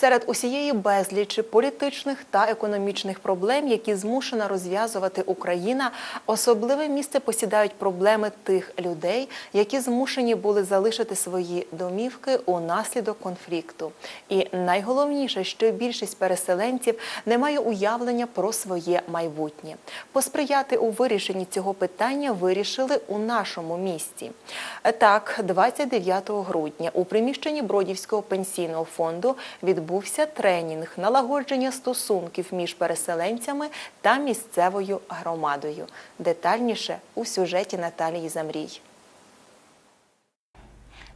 Серед усієї безлічі політичних та економічних проблем, які змушена розв'язувати Україна, особливе місце посідають проблеми тих людей, які змушені були залишити свої домівки унаслідок конфлікту. І найголовніше, що більшість переселенців не має уявлення про своє майбутнє. Посприяти у вирішенні цього питання вирішили у нашому місті. Так, 29 грудня у приміщенні Бродівського пенсійного фонду відбувся тренінг налагодження стосунків між переселенцями та місцевою громадою. Детальніше у сюжеті Наталії Замрій.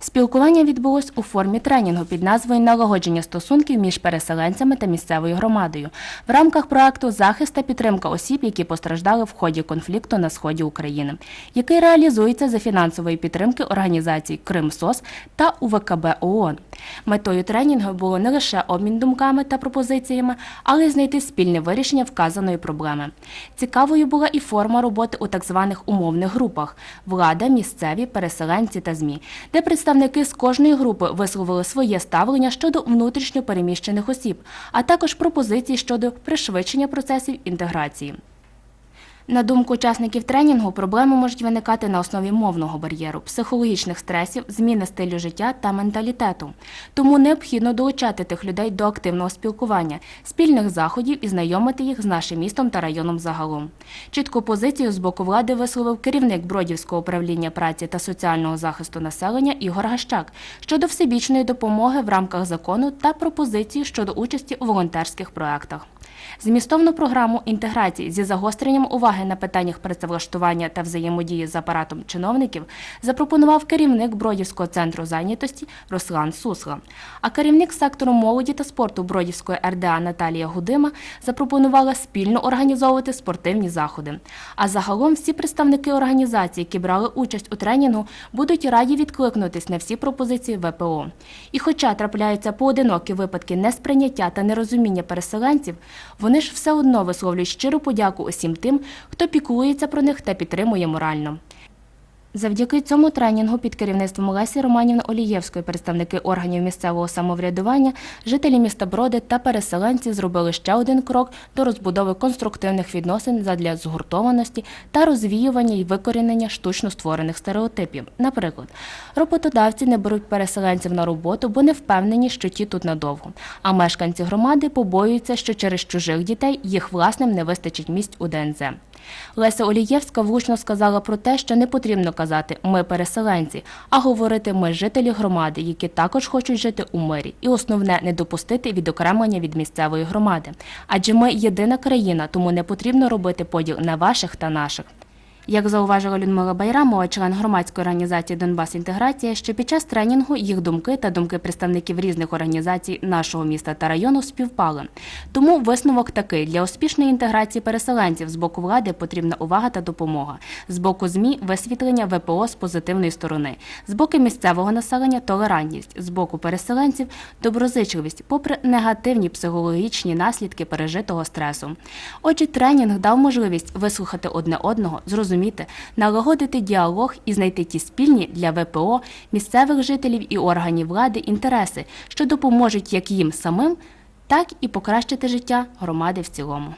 Спілкування відбулось у формі тренінгу під назвою Налагодження стосунків між переселенцями та місцевою громадою в рамках проекту Захист та підтримка осіб, які постраждали в ході конфлікту на сході України, який реалізується за фінансової підтримки організацій Кримсос та УВКБ ООН. Метою тренінгу було не лише обмін думками та пропозиціями, але й знайти спільне вирішення вказаної проблеми. Цікавою була і форма роботи у так званих умовних групах влада, місцеві, переселенці та ЗМІ, де представники з кожної групи висловили своє ставлення щодо внутрішньо переміщених осіб, а також пропозиції щодо пришвидшення процесів інтеграції. На думку учасників тренінгу, проблеми можуть виникати на основі мовного бар'єру, психологічних стресів, зміни стилю життя та менталітету. Тому необхідно долучати тих людей до активного спілкування, спільних заходів і знайомити їх з нашим містом та районом загалом. Чітку позицію з боку влади висловив керівник Бродівського управління праці та соціального захисту населення Ігор Гащак щодо всебічної допомоги в рамках закону та пропозиції щодо участі у волонтерських проектах. Змістовну програму інтеграції зі загостренням уваги на питаннях працевлаштування та взаємодії з апаратом чиновників запропонував керівник Бродівського центру зайнятості Руслан Сусла. А керівник сектору молоді та спорту Бродівської РДА Наталія Гудима запропонувала спільно організовувати спортивні заходи. А загалом всі представники організацій, які брали участь у тренінгу, будуть раді відкликнутись на всі пропозиції ВПО. І хоча трапляються поодинокі випадки несприйняття та нерозуміння переселенців, вони ж все одно висловлюють щиру подяку усім тим, хто піклується про них та підтримує морально. Завдяки цьому тренінгу під керівництвом Лесі Романівни Олієвської представники органів місцевого самоврядування, жителі міста Броди та переселенці зробили ще один крок до розбудови конструктивних відносин задля згуртованості та розвіювання і викорінення штучно створених стереотипів. Наприклад, роботодавці не беруть переселенців на роботу, бо не впевнені, що ті тут надовго. А мешканці громади побоюються, що через чужих дітей їх власним не вистачить місць у ДНЗ. Леся Олієвська влучно сказала про те, що не потрібно казати ми переселенці, а говорити ми жителі громади, які також хочуть жити у мирі, і основне не допустити відокремлення від місцевої громади. Адже ми єдина країна, тому не потрібно робити поділ на ваших та наших. Як зауважила Людмила Байрамова, член громадської організації Донбас Інтеграція, що під час тренінгу їх думки та думки представників різних організацій нашого міста та району співпали. Тому висновок такий: для успішної інтеграції переселенців з боку влади потрібна увага та допомога. З боку ЗМІ висвітлення ВПО з позитивної сторони, з боку місцевого населення толерантність, з боку переселенців доброзичливість, попри негативні психологічні наслідки пережитого стресу. Отже, тренінг дав можливість вислухати одне одного, зрозуміти, налагодити діалог і знайти ті спільні для ВПО, місцевих жителів і органів влади інтереси, що допоможуть як їм самим, так і покращити життя громади в цілому.